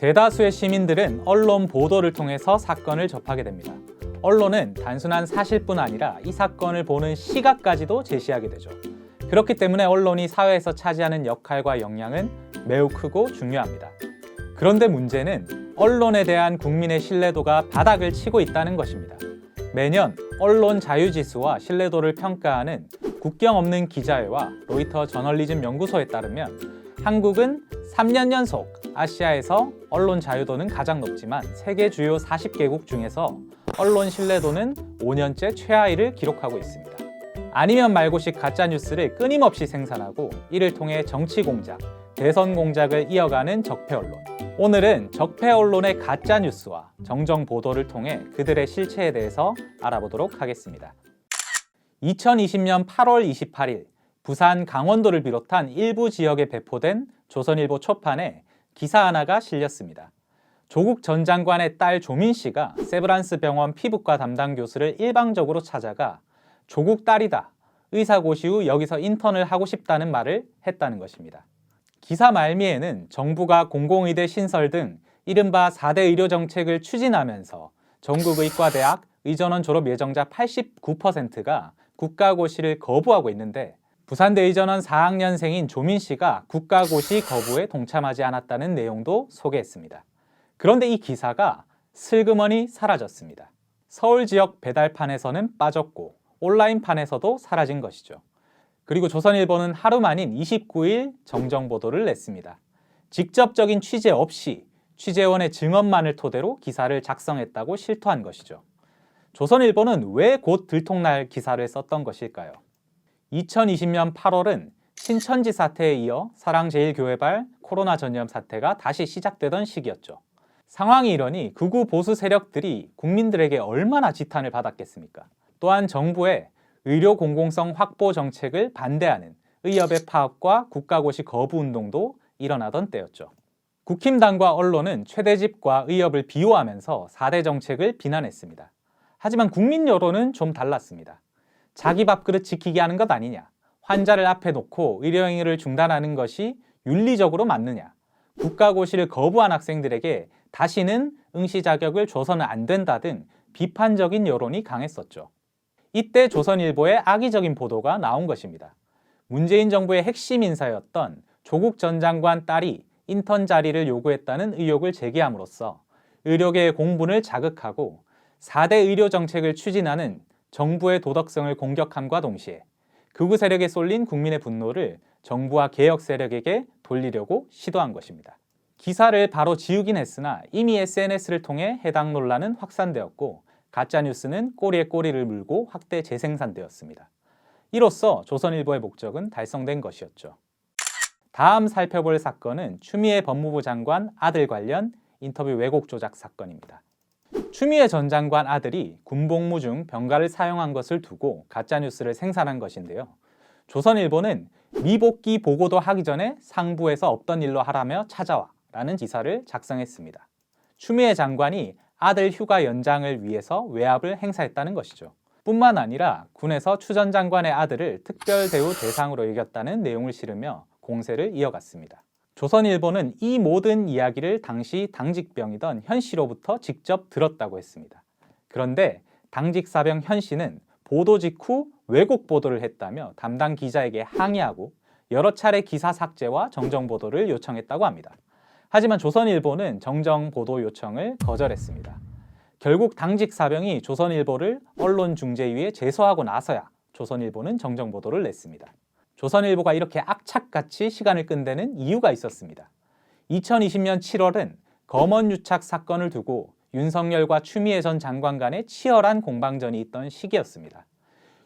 대다수의 시민들은 언론 보도를 통해서 사건을 접하게 됩니다. 언론은 단순한 사실뿐 아니라 이 사건을 보는 시각까지도 제시하게 되죠. 그렇기 때문에 언론이 사회에서 차지하는 역할과 영향은 매우 크고 중요합니다. 그런데 문제는 언론에 대한 국민의 신뢰도가 바닥을 치고 있다는 것입니다. 매년 언론 자유지수와 신뢰도를 평가하는 국경 없는 기자회와 로이터 저널리즘 연구소에 따르면 한국은 3년 연속 아시아에서 언론 자유도는 가장 높지만 세계 주요 40개국 중에서 언론 신뢰도는 5년째 최하위를 기록하고 있습니다. 아니면 말고식 가짜 뉴스를 끊임없이 생산하고 이를 통해 정치 공작, 대선 공작을 이어가는 적폐 언론. 오늘은 적폐 언론의 가짜 뉴스와 정정 보도를 통해 그들의 실체에 대해서 알아보도록 하겠습니다. 2020년 8월 28일 부산 강원도를 비롯한 일부 지역에 배포된 조선일보 초판에 기사 하나가 실렸습니다. 조국 전 장관의 딸 조민 씨가 세브란스 병원 피부과 담당 교수를 일방적으로 찾아가 조국 딸이다. 의사 고시 후 여기서 인턴을 하고 싶다는 말을 했다는 것입니다. 기사 말미에는 정부가 공공의대 신설 등 이른바 4대 의료 정책을 추진하면서 전국 의과대학 의전원 졸업 예정자 89%가 국가고시를 거부하고 있는데 부산대 의전원 4학년생인 조민 씨가 국가고시 거부에 동참하지 않았다는 내용도 소개했습니다. 그런데 이 기사가 슬그머니 사라졌습니다. 서울 지역 배달판에서는 빠졌고 온라인판에서도 사라진 것이죠. 그리고 조선일보는 하루 만인 29일 정정 보도를 냈습니다. 직접적인 취재 없이 취재원의 증언만을 토대로 기사를 작성했다고 실토한 것이죠. 조선일보는 왜 곧 들통날 기사를 썼던 것일까요? 2020년 8월은 신천지 사태에 이어 사랑제일교회발 코로나 전염 사태가 다시 시작되던 시기였죠. 상황이 이러니 극우 보수 세력들이 국민들에게 얼마나 지탄을 받았겠습니까? 또한 정부의 의료 공공성 확보 정책을 반대하는 의협의 파업과 국가고시 거부 운동도 일어나던 때였죠. 국힘당과 언론은 최대집과 의협을 비호하면서 4대 정책을 비난했습니다. 하지만 국민 여론은 좀 달랐습니다. 자기 밥그릇 지키게 하는 것 아니냐? 환자를 앞에 놓고 의료행위를 중단하는 것이 윤리적으로 맞느냐? 국가고시를 거부한 학생들에게 다시는 응시 자격을 줘서는 안 된다 등 비판적인 여론이 강했었죠. 이때 조선일보의 악의적인 보도가 나온 것입니다. 문재인 정부의 핵심 인사였던 조국 전 장관 딸이 인턴 자리를 요구했다는 의혹을 제기함으로써 의료계의 공분을 자극하고 4대 의료 정책을 추진하는 정부의 도덕성을 공격함과 동시에 극우 세력에 쏠린 국민의 분노를 정부와 개혁 세력에게 돌리려고 시도한 것입니다. 기사를 바로 지우긴 했으나 이미 SNS를 통해 해당 논란은 확산되었고 가짜 뉴스는 꼬리에 꼬리를 물고 확대 재생산되었습니다. 이로써 조선일보의 목적은 달성된 것이었죠. 다음 살펴볼 사건은 추미애 법무부 장관 아들 관련 인터뷰 왜곡 조작 사건입니다. 추미애 전 장관 아들이 군복무 중 병가를 사용한 것을 두고 가짜 뉴스를 생산한 것인데요. 조선일보는 미복귀 보고도 하기 전에 상부에서 없던 일로 하라며 찾아와 라는 기사를 작성했습니다. 추미애 장관이 아들 휴가 연장을 위해서 외압을 행사했다는 것이죠. 뿐만 아니라 군에서 추 전 장관의 아들을 특별 대우 대상으로 여겼다는 내용을 실으며 공세를 이어갔습니다. 조선일보는 이 모든 이야기를 당시 당직병이던 현 씨로부터 직접 들었다고 했습니다. 그런데 당직 사병 현 씨는 보도 직후 왜곡 보도를 했다며 담당 기자에게 항의하고 여러 차례 기사 삭제와 정정 보도를 요청했다고 합니다. 하지만 조선일보는 정정 보도 요청을 거절했습니다. 결국 당직 사병이 조선일보를 언론중재위에 제소하고 나서야 조선일보는 정정 보도를 냈습니다. 조선일보가 이렇게 악착같이 시간을 끈다는 이유가 있었습니다. 2020년 7월은 검언 유착 사건을 두고 윤석열과 추미애 전 장관 간의 치열한 공방전이 있던 시기였습니다.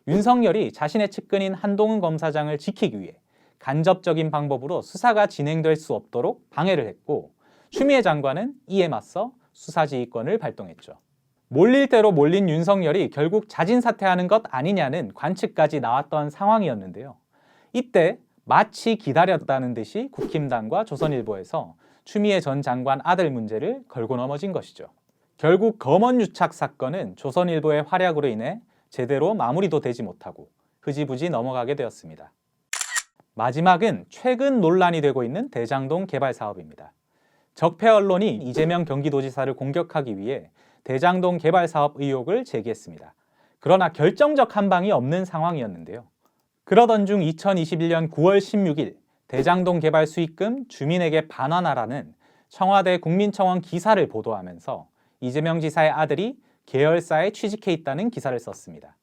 윤석열이 자신의 측근인 한동훈 검사장을 지키기 위해 간접적인 방법으로 수사가 진행될 수 없도록 방해를 했고 추미애 장관은 이에 맞서 수사지휘권을 발동했죠. 몰릴 대로 몰린 윤석열이 결국 자진 사퇴하는 것 아니냐는 관측까지 나왔던 상황이었는데요. 이때 마치 기다렸다는 듯이 국힘당과 조선일보에서 추미애 전 장관 아들 문제를 걸고 넘어진 것이죠. 결국 검언 유착 사건은 조선일보의 활약으로 인해 제대로 마무리도 되지 못하고 흐지부지 넘어가게 되었습니다. 마지막은 최근 논란이 되고 있는 대장동 개발 사업입니다. 적폐 언론이 이재명 경기도지사를 공격하기 위해 대장동 개발 사업 의혹을 제기했습니다. 그러나 결정적 한방이 없는 상황이었는데요. 그러던 중 2021년 9월 16일 대장동 개발 수익금 주민에게 반환하라는 청와대 국민청원 기사를 보도하면서 이재명 지사의 아들이 계열사에 취직해 있다는 기사를 썼습니다.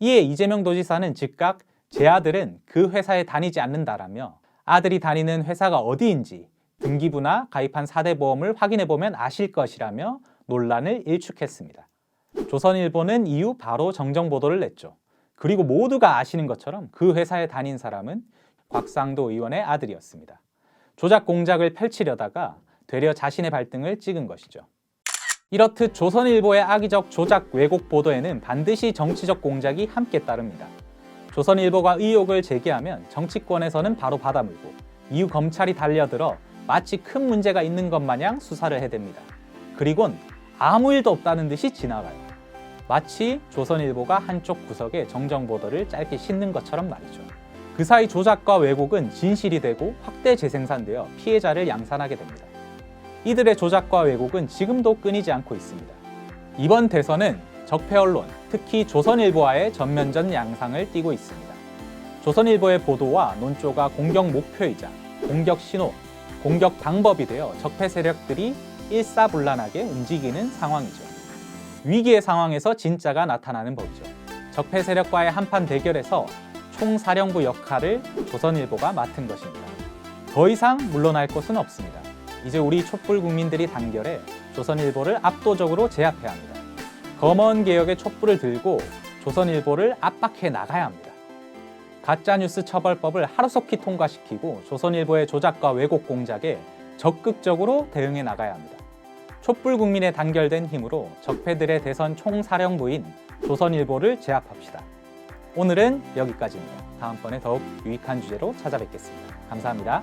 이에 이재명 도지사는 즉각 제 아들은 그 회사에 다니지 않는다라며 아들이 다니는 회사가 어디인지 등기부나 가입한 4대 보험을 확인해 보면 아실 것이라며 논란을 일축했습니다. 조선일보는 이후 바로 정정 보도를 냈죠. 그리고 모두가 아시는 것처럼 그 회사에 다닌 사람은 곽상도 의원의 아들이었습니다. 조작 공작을 펼치려다가 되려 자신의 발등을 찍은 것이죠. 이렇듯 조선일보의 악의적 조작 왜곡 보도에는 반드시 정치적 공작이 함께 따릅니다. 조선일보가 의혹을 제기하면 정치권에서는 바로 받아물고 이후 검찰이 달려들어 마치 큰 문제가 있는 것 마냥 수사를 해댑니다. 그리곤 아무 일도 없다는 듯이 지나가요. 마치 조선일보가 한쪽 구석에 정정 보도를 짧게 싣는 것처럼 말이죠. 그 사이 조작과 왜곡은 진실이 되고 확대 재생산되어 피해자를 양산하게 됩니다. 이들의 조작과 왜곡은 지금도 끊이지 않고 있습니다. 이번 대선은 적폐 언론, 특히 조선일보와의 전면전 양상을 띠고 있습니다. 조선일보의 보도와 논조가 공격 목표이자 공격 신호, 공격 방법이 되어 적폐 세력들이 일사불란하게 움직이는 상황이죠. 위기의 상황에서 진짜가 나타나는 법이죠. 적폐 세력과의 한판 대결에서 총사령부 역할을 조선일보가 맡은 것입니다. 더 이상 물러날 것은 없습니다. 이제 우리 촛불 국민들이 단결해 조선일보를 압도적으로 제압해야 합니다. 검언 개혁의 촛불을 들고 조선일보를 압박해 나가야 합니다. 가짜뉴스 처벌법을 하루속히 통과시키고 조선일보의 조작과 왜곡 공작에 적극적으로 대응해 나가야 합니다. 촛불 국민의 단결된 힘으로 적폐들의 대선 총사령부인 조선일보를 제압합시다. 오늘은 여기까지입니다. 다음번에 더욱 유익한 주제로 찾아뵙겠습니다. 감사합니다.